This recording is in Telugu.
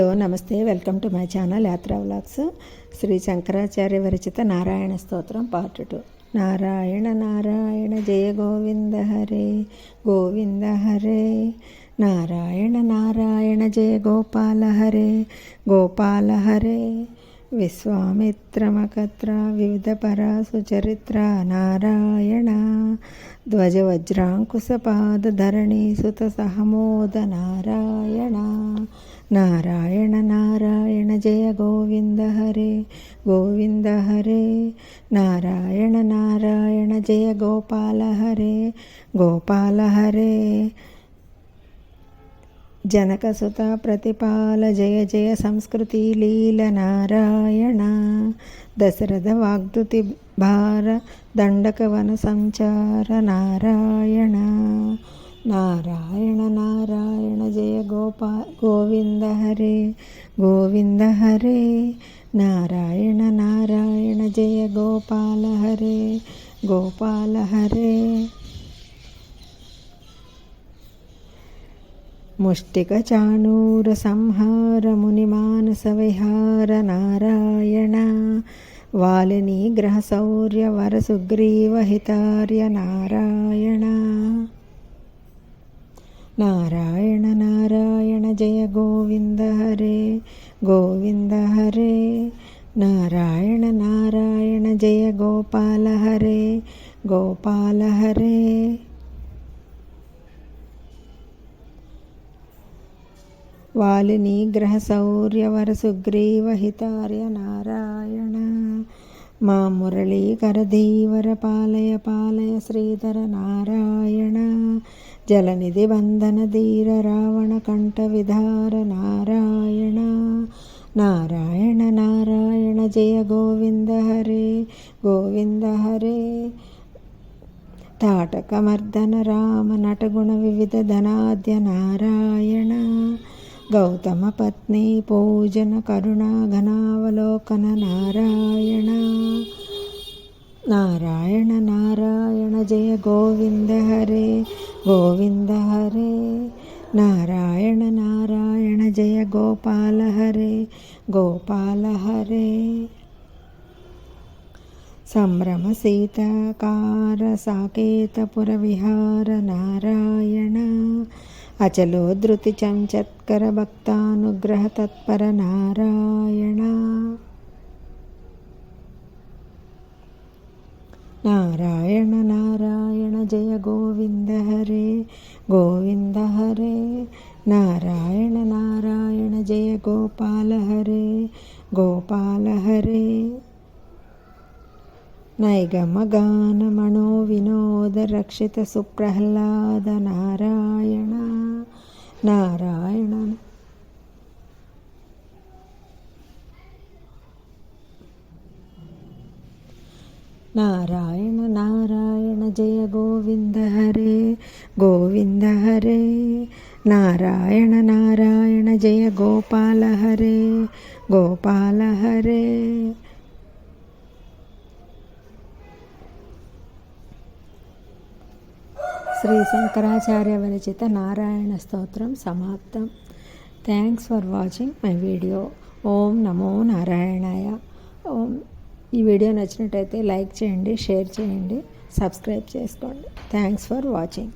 హలో నమస్తే. Welcome to my channel Yatra vlogs. Sri Shankaracharya విరచిత Narayana స్తోత్రం పార్ట్ టూ. నారాయణ నారాయణ జయ గోవింద హరే గోవింద హరే. నారాయణ నారాయణ జయ గోపాల హరే గోపాల హరే. విశ్వామిత్రమకత్ర వివిధ పరాసుచరిత్ర నారాయణ ధ్వజవజ్రాంకుశపాదధరణి సుత సహమోద నారాయణ నారాయణ నారాయణ జయ గోవింద హరే గోవింద హరే నారాయణ నారాయణ జయ గోపాల హరే గోపాల హరే జనకసుత ప్రతిపాల జయ జయ సంస్కృతి లీల నారాయణ దశరథ వాగ్దుతి భార దండకవన సంచార నారాయణ నారాయణ నారాయణ జయ గోపా గోవింద హరే గోవింద హరే నారాయణ నారాయణ జయ గోపాల హరే గోపాల హరే ముష్టికచాణూర సంహార మునిమానస విహార నారాయణ వాలిని గ్రహ శౌర్య వర సుగ్రీవ హితార్య నారాయణ. నారాయణ నారాయణ జయ గోవింద హరే గోవింద హరే నారాయణ నారాయణ జయ గోపాల హరే గోపాల హరే వాలిని గ్రహ శౌర్యవర సౌర్యవర సుగ్రీవహితార్య నారాయణ మా మురళీకర ధీవర పాలయ పాలయ శ్రీధర నారాయణ జలనిధి వందన ధీర రావణ కంఠ విధార నారాయణ నారాయణ నారాయణ జయ గోవింద హరే గోవింద హరే. తాటకమర్దన రామ నటగుణ వివిధ ధనాద్య నారాయణ. గౌతమ పత్ని పూజన కరుణా ఘనావలోకన నారాయణ. నారాయణ నారాయణ జయ గోవింద హరే గోవింద హరే. నారాయణ నారాయణ జయ గోపాల హరే గోపాల హరే. సంభ్రమ సీతాకార సాకేతపుర విహార నారాయణ. అచలోధృతి చంచత్కర భక్తానుగ్రహ తత్పర నారాయణ. నారాయణ నారాయణ జయ గోవింద హరే గోవింద హరే. నారాయణ నారాయణ జయ గోపాల హరే గోపాల హరే. నైగమగానమణో వినోద రక్షిత సుప్రహ్లాద నారాయణ నారాయణ నారాయణ నారాయణ జయ గోవింద హరే గోవింద హరే నారాయణ నారాయణ జయ గోపాల హరే శ్రీ శంకరాచార్య విరచిత నారాయణ స్తోత్రం సమాప్తం. Thanks for watching my video Om నమో నారాయణాయ. ఓం. ఈ వీడియో నచ్చినట్టయితే లైక్ చేయండి షేర్ చేయండి సబ్స్క్రైబ్ చేసుకోండి. Thanks for watching